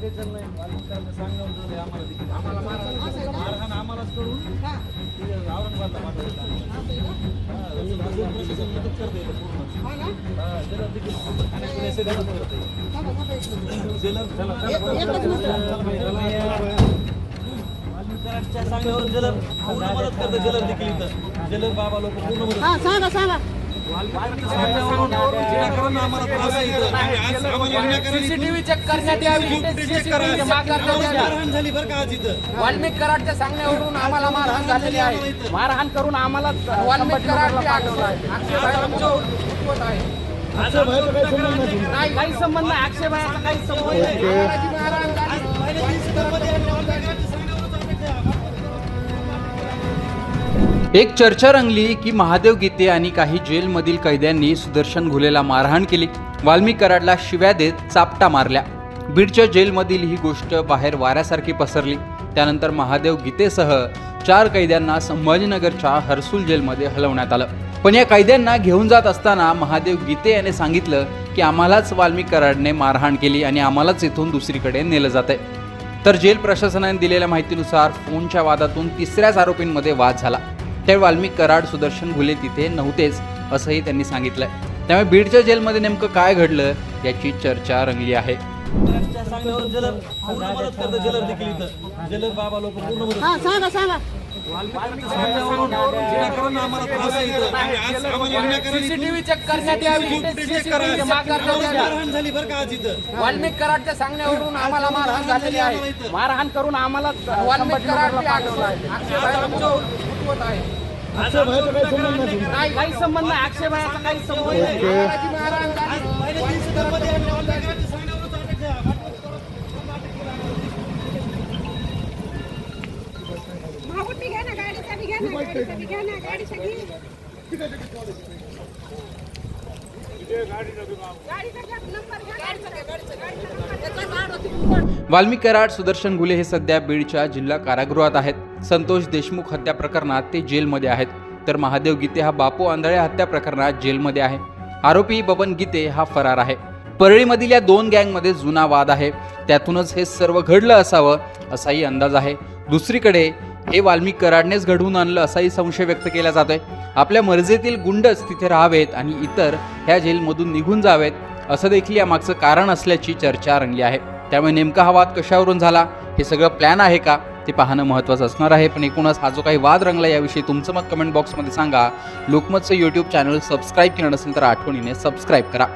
नाही. आम्हाला देखील. आम्हाला मारहाण आम्हालाच करून ते औरंगाबादला पाठवलं. हा, जलद प्रशासन मदत करते इथं पूर्ण. हा, पुणे सगळं मदत करते. कराडच्या पूर्ण मदत देखील इथं. जलद बाबा लोक पूर्ण मदत हा सांगा सांगा. सीसीटीव्ही चेक करण्यात यावी. वाल्मिक कराडच्या सांगण्यावरून आम्हाला मारहाण झालेली आहे. मारहाण करून आम्हाला वाल्मिक कराडचे आक्षेप आक्षेप उठवत आहे. नाही काही संबंध नाही. आक्षेपाचा काही संबंध नाही. एक चर्चा रंगली की महादेव गीते आणि काही जेलमधील कैद्यांनी सुदर्शन घुलेला मारहाण केली. वाल्मिक कराडला शिव्या देत चापटा मारल्या. बीडच्या जेलमधील ही गोष्ट बाहेर वाऱ्यासारखी पसरली. त्यानंतर महादेव गीतेसह चार कैद्यांना संभाजीनगरच्या हर्सुल जेलमध्ये हलवण्यात आलं. पण या कैद्यांना घेऊन जात असताना महादेव गीते याने सांगितलं की आम्हालाच वाल्मिक कराडने मारहाण केली आणि आम्हालाच इथून दुसरीकडे नेलं जात तर जेल प्रशासनाने दिलेल्या माहितीनुसार फोनच्या वादातून तिसऱ्याच आरोपींमध्ये वाद झाला. त्यावेळी वाल्मिक कराड सुदर्शन घुले तिथे नव्हतेच असंही त्यांनी सांगितलंय. त्यामुळे बीडच्या जेलमध्ये नेमकं काय घडलं याची चर्चा रंगली आहे. हा सीसीटीव्ही चेक करण्यात यावी CCTV यावी. वाल्मिक कराडच्या सांगण्यावरून आम्हाला मारहाण झालेली आहे. मारहाण करून आम्हाला वाल्मिक कराडचे आक्षेप आक्षेप आहे नाही. काही संबंध नाही आक्षेपाचा काही संबंध नाही. महाराजी मारहाण झाली. मागून घ्या. ना गाडीचा बी घ्या ना गाडीचा बी घ्या ना गाडीचा घे गाडीचा घ्या, नंबर घ्या. गाडीचा वाल्मिक कराड सुदर्शन घुले हे सध्या बीडच्या जिल्हा कारागृहात आहेत. संतोष देशमुख हत्या प्रकरणात ते जेलमध्ये आहेत. तर महादेव गीते हा बापू आंधळे हत्या प्रकरणात जेलमध्ये आहे. आरोपी बबन गीते हा फरार आहे. परळीमधील या दोन गँगमध्ये जुना वाद आहे. त्यातूनच हे सर्व घडलं असावं असाही अंदाज आहे. दुसरीकडे हे वाल्मिक कराडनेच घडवून आणलं असाही संशय व्यक्त केला जातोय. आपल्या मर्जीतील गुंडच तिथे राहावेत आणि इतर ह्या जेलमधून निघून जावेत असं देखील यामागचं कारण असल्याची चर्चा रंगली आहे. त्यामुळे नेमका हा वाद कशावरून झाला? हे सगळं प्लॅन आहे का? ते पाहणं महत्त्वाचं असणार आहे. पण एकूणच हा जो काही वाद रंगला याविषयी तुमचं मत कमेंट बॉक्समध्ये सांगा. लोकमतचं यूट्यूब चॅनल सबस्क्राईब केलं नसेल तर आठवणीने सबस्क्राईब करा.